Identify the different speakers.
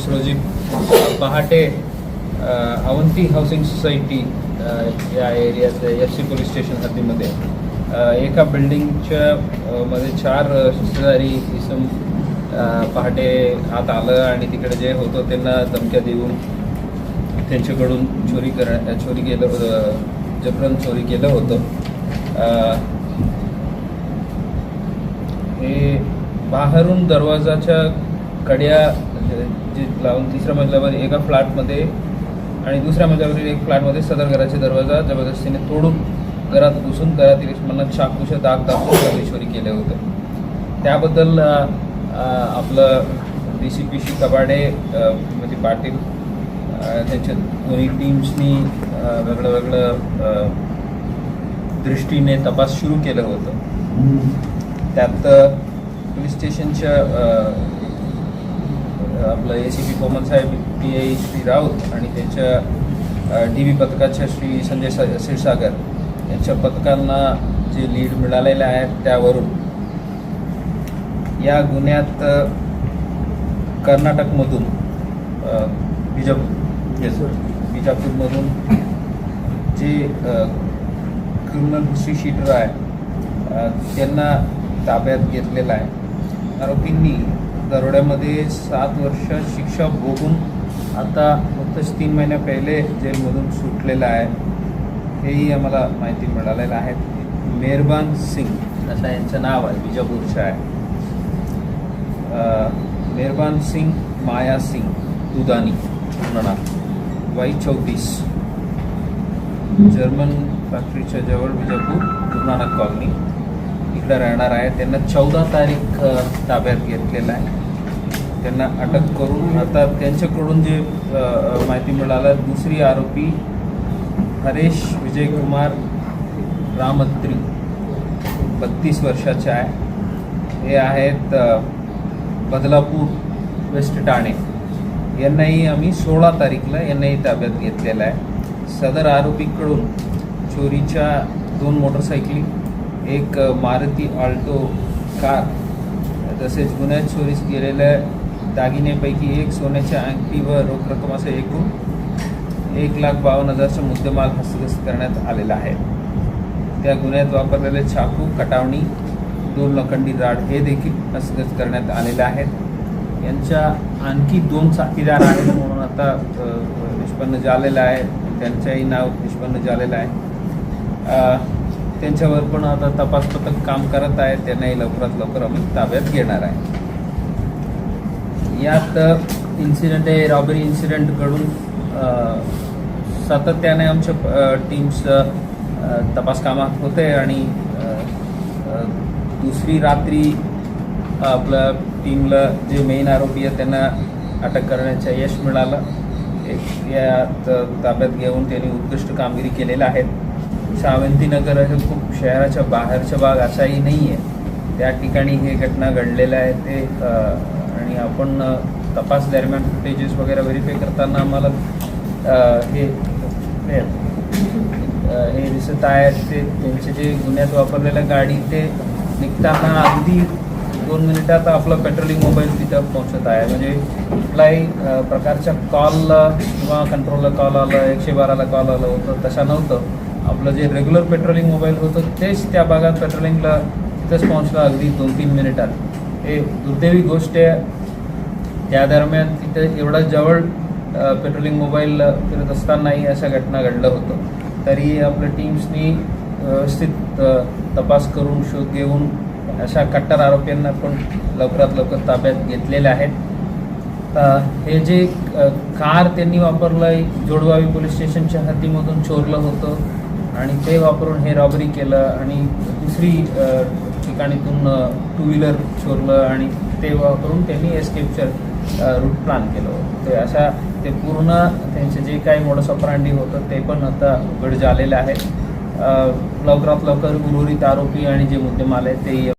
Speaker 1: सव्वीस रोजी पहाटे अवंती हाऊसिंग सोसायटी या एरियात एफ सी पोलीस स्टेशन हद्दीमध्ये. एका बिल्डिंगच्या मध्ये चार अ, शस्त्रधारी इसम पहाटे आत आलं आणि तिकडे जे होतं त्यांना धमक्या देऊन त्यांच्याकडून चोरी कर चोरी केलं होतं जबरन चोरी केलं होतं. हे बाहेरून दरवाजाच्या कड्या जे जे लावून तिसऱ्या मजल्यावर एका फ्लॅटमध्ये आणि दुसऱ्या मजल्यावरील एक फ्लॅटमध्ये सदर घराचे दरवाजा जबरदस्तीने तोडून घरात घुसून घरातील इसमांना चाकूचे दाग दाखवून चोरी केले होते. त्याबद्दल आपलं डी सी पी शी कबाडे म्हणजे पाटील त्यांच्या दोन्ही टीम्सनी वेगळं वेगळं दृष्टीने तपास सुरू केलं होतं. त्यात पोलीस स्टेशनच्या आपलं ए सी पी कोमल साहेब पी आय श्री राऊत आणि त्यांच्या डी बी पथकाच्या श्री संजय सा- क्षीरसागर यांच्या पथकांना जे लीड मिळालेले आहेत त्यावरून या गुन्ह्यात कर्नाटकमधून बिजापूर बिजापूरमधून जे क्रिमिनल हिस्ट्री शीटर आहे त्यांना ताब्यात घेतलेला आहे. आरोपींनी दरोड्यामध्ये सात वर्ष शिक्षा भोगून आता फक्तच तीन महिन्या पहिले जेलमधून सुटलेला आहे. हेही आम्हाला माहिती मिळालेलं आहे. मेहरबान सिंग असं यांचं नाव आहे विजापूरचं आहे. मेहरबान सिंग माया सिंग दुदानी पूर्ण नाव वाई चौतीस. जर्मन फॅक्टरीच्या जवळ विजापूर गुरुनानक कॉलनी. इकडे राहणार आहे. त्यांना चौदा तारीख ताब्यात घेतलेला आहे. त्यांना अटक करून आता त्यांच्याकडून जे माहिती मिळालं दुसरी आरोपी हरेश विजयकुमार रामत्री बत्तीस वर्षाचे आहे. हे आहेत बदलापूर वेस्ट ठाणे. यांनाही आम्ही सोळा तारीखला यांनाही ताब्यात घेतलेला आहे. सदर आरोपीकडून चोरीच्या दोन मोटरसायकली एक मारुती आल्टो कार तसेच गुन्ह्यात चोरीस गेलेल्या दागिनेपैकी एक सोन्याच्या अंगठी व रोख रक्कम असे एकूण एक लाख बावन्न हजारचा मुद्देमाल हस्तगस्त करण्यात आलेला आहे. त्या गुन्ह्यात वापरलेले चाकू कटावणी दोन लोखंडी राड हे देखील हस्तगत करण्यात आलेले आहेत. यांच्या आणखी दोन साथीदार आहेत म्हणून आता निष्पन्न झालेलं आहे. त्यांचंही नाव निष्पन्न झालेलं आहे. त्यांच्यावर पण आता तपास पथक काम करत आहे. त्यांनाही लवकरात लवकर आम्ही ताब्यात घेणार आहे. यात इन्सिडेंट आहे रॉबरी इन्सिडेंट घडून सातत्याने आमच्या टीम्स तपास कामात होते आणि दुसरी रात्री आपल्या टीमला जे मेन आरोपी आहे त्यांना अटक करण्याचं यश मिळालं. या यात ताब्यात घेऊन त्यांनी उत्कृष्ट कामगिरी केलेल्या आहेत सावंतीनगर हे खूप शहराच्या बाहेरचा भाग असाही नाही आहे त्या ठिकाणी हे घटना घडलेलं आहे. ते आणि आपण तपास दरम्यान फुटेजेस वगैरे व्हेरीफाय करताना आम्हाला हे हे, दिसत आहे ते त्यांचे जे गुन्ह्यात वापरलेल्या गाडी ते निघताना अगदी दोन मिनिटात आपलं पेट्रोलिंग मोबाईल e तिथं पोहोचत आहे. म्हणजे कुठलाही प्रकारच्या कॉलला किंवा कंट्रोलला कॉल आलं एकशे बाराला कॉल आलं होतं तशा नव्हतं. आपलं जे रेग्युलर पेट्रोलिंग मोबाईल होतं तेच त्या भागात पेट्रोलिंगला तिथंच पोहोचला अगदी दोन तीन मिनिटात. हे दुर्दैवी गोष्ट आहे. त्या दरम्यान तिथे एवढा जवळ पेट्रोलिंग मोबाईल फिरत असतानाही अशा घटना घडलं होतं तरी आपल्या टीम्सनी व्यवस्थित तपास करून शोध घेऊन अशा कट्टर आरोपींना पण लवकरात लवकर ताब्यात घेतलेले आहेत. हे जे कार त्यांनी वापरलं जोडवावी पोलीस स्टेशनच्या हद्दीमधून चोरलं होतं. आणि ते वापरून हे रॉबरी केलं आणि दुसरी ठिकाणीतून टू व्हीलर चोरलं आणि ते वापरून त्यांनी एस्केपचं रूट प्लॅन केलं. होतं ते अशा ते पूर्ण त्यांचे जे काही मोडस ऑपरांडी होतं ते पण आता उघड झालेलं आहे. लवकरात लवकर उर्वरित आरोपी आणि जे मुद्देमाल आहे ते